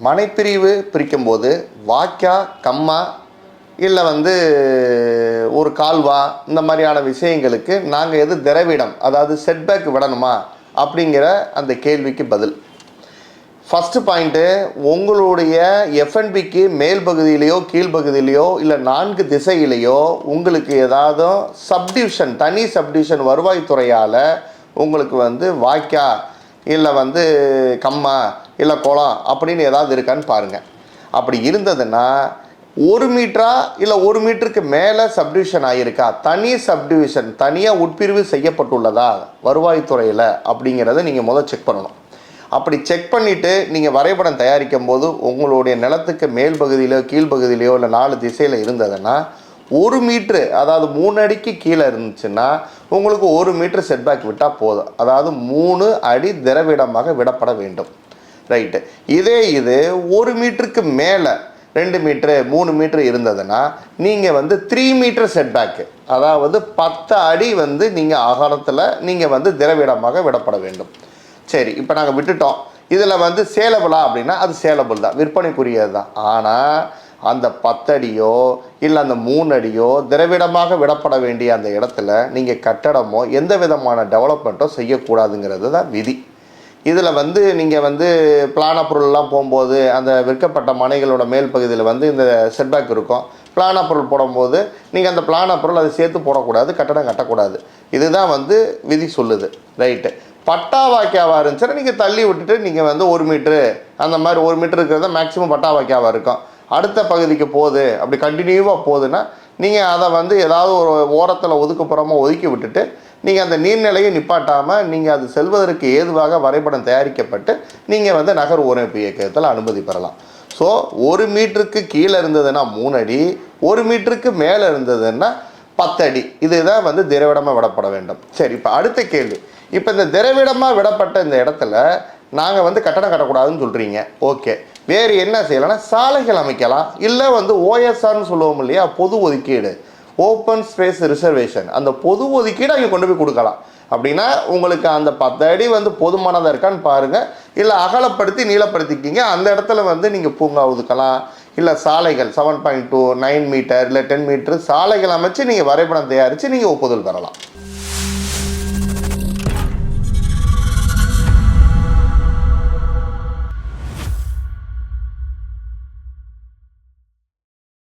மனைப்பிரிவு பிரிக்கும்போது வாக்கியா கம்மா இல்லை வந்து ஒரு கால்வா இந்த மாதிரியான விஷயங்களுக்கு நாங்கள் எது திரவிடம் அதாவது செட்பேக் விடணுமா அப்படிங்கிற அந்த கேள்விக்கு பதில். ஃபஸ்ட்டு பாயிண்ட்டு உங்களுடைய எஃப்என்பிக்கு மேல் பகுதியிலையோ கீழ்ப்பகுதியிலையோ இல்லை நான்கு திசையிலையோ உங்களுக்கு ஏதாவது சப்டிவிஷன் தனி சப்டிவிஷன் வருவாய்த்துறையால் உங்களுக்கு வந்து வாய்க்கா இல்லை வந்து கம்மா இல்லை குளம் அப்படின்னு ஏதாவது இருக்கான்னு பாருங்கள் அப்படி இருந்ததுன்னா ஒரு மீட்டரா இல்லை ஒரு மீட்டருக்கு மேலே சப்டிவிஷன் ஆகியிருக்கா தனி சப்டிவிஷன் தனியாக உட்பிரிவு செய்யப்பட்டுள்ளதா? வருவாய்த்துறையில் அப்படிங்கிறத நீங்கள் முதல் செக் பண்ணணும். அப்படி செக் பண்ணிவிட்டு நீங்கள் வரைபடம் தயாரிக்கும் போது உங்களுடைய நிலத்துக்கு மேல் பகுதியிலையோ கீழ்ப்பகுதியிலையோ இல்லை நாலு திசையில் இருந்ததுன்னா ஒரு மீட்ரு அதாவது மூணு அடிக்கு கீழே இருந்துச்சுன்னா உங்களுக்கு ஒரு மீட்ரு செட்பேக் விட்டால் போதும். அதாவது மூணு அடி திரவிடமாக விடப்பட வேண்டும். ரைட்டு இதே இது ஒரு மீட்டருக்கு மேலே ரெண்டு மீட்ரு மூணு மீட்ரு இருந்ததுன்னா நீங்கள் வந்து த்ரீ மீட்டர் செட்பேக்கு அதாவது பத்து அடி வந்து நீங்கள் அகலத்தில் நீங்கள் வந்து திரவிடமாக விடப்பட வேண்டும். சரி இப்போ நாங்கள் விட்டுட்டோம். இதில் வந்து சேலபிளா அப்படின்னா அது சேலபிள் தான் விற்பனைக்குரியது தான். ஆனால் அந்த பத்தடியோ இல்லை அந்த மூணு அடியோ திரவிடமாக விடப்பட வேண்டிய அந்த இடத்துல நீங்கள் கட்டடமோ எந்த விதமான டெவலப்மெண்ட்டோ செய்யக்கூடாதுங்கிறது தான் விதி. இதில் வந்து நீங்கள் வந்து பிளான பொருள்லாம் போகும்போது அந்த விற்கப்பட்ட மனைகளோட மேல் பகுதியில் வந்து இந்த செட்பேக் இருக்கும். பிளான பொருள் போடும்போது நீங்கள் அந்த பிளான பொருள் அதை சேர்த்து போடக்கூடாது கட்டடம் கட்டக்கூடாது. இதுதான் வந்து விதி சொல்லுது. ரைட்டு பட்டா வாக்கியாவாக இருந்துச்சுன்னா நீங்கள் தள்ளி விட்டுட்டு நீங்கள் வந்து ஒரு மீட்ரு அந்த மாதிரி ஒரு மீட்ரு இருக்கிறத மேக்ஸிமம் பட்டா வாக்கியாவாக இருக்கும். அடுத்த பகுதிக்கு போகுது அப்படி கண்டினியூவாக போகுதுன்னா நீங்கள் அதை வந்து ஏதாவது ஒரு ஓரத்தில் ஒதுக்குப்புறமாக ஒதுக்கி விட்டுட்டு நீங்கள் அந்த நீர்நிலையை நிப்பாட்டாமல் நீங்கள் அது செல்வதற்கு ஏதுவாக வரைபடம் தயாரிக்கப்பட்டு நீங்கள் வந்து நகர் ஊரமைப்பு இயக்கத்தில் அனுமதி பெறலாம். ஸோ ஒரு மீட்டருக்கு கீழே இருந்ததுன்னா மூணு அடி ஒரு மீட்டருக்கு மேலே இருந்ததுன்னா பத்தடி இதுதான் வந்து திரவிடமாக விடப்பட வேண்டும். சரி இப்போ அடுத்த கேள்வி. இப்போ இந்த திரவிடமாக விடப்பட்ட இந்த இடத்துல நாங்கள் வந்து கட்டடம் கட்டக்கூடாதுன்னு சொல்கிறீங்க ஓகே வேறு என்ன செய்யலாம்னா சாலைகள் அமைக்கலாம். இல்லை வந்து ஓஎஸ்ஆர்னு சொல்லுவோம் இல்லையா? பொது ஒதுக்கீடு. ஓப்பன் ஸ்பேஸ் ரிசர்வேஷன் அந்த பொது ஒதுக்கீடு அங்கே கொண்டு போய் கொடுக்கலாம். அப்படின்னா உங்களுக்கு அந்த பத்து அடி வந்து போதுமானதாக இருக்கான்னு பாருங்கள் இல்லை அகலப்படுத்தி நீளப்படுத்திக்கிங்க. அந்த இடத்துல வந்து நீங்கள் பூங்கா ஒதுக்கலாம். இல்லை சாலைகள் seven point two nine metre இல்லை டென் மீட்டர் சாலைகள் அமைச்சு நீங்கள் வரைபடம் தயாரித்து நீங்கள் ஒப்புதல் பெறலாம்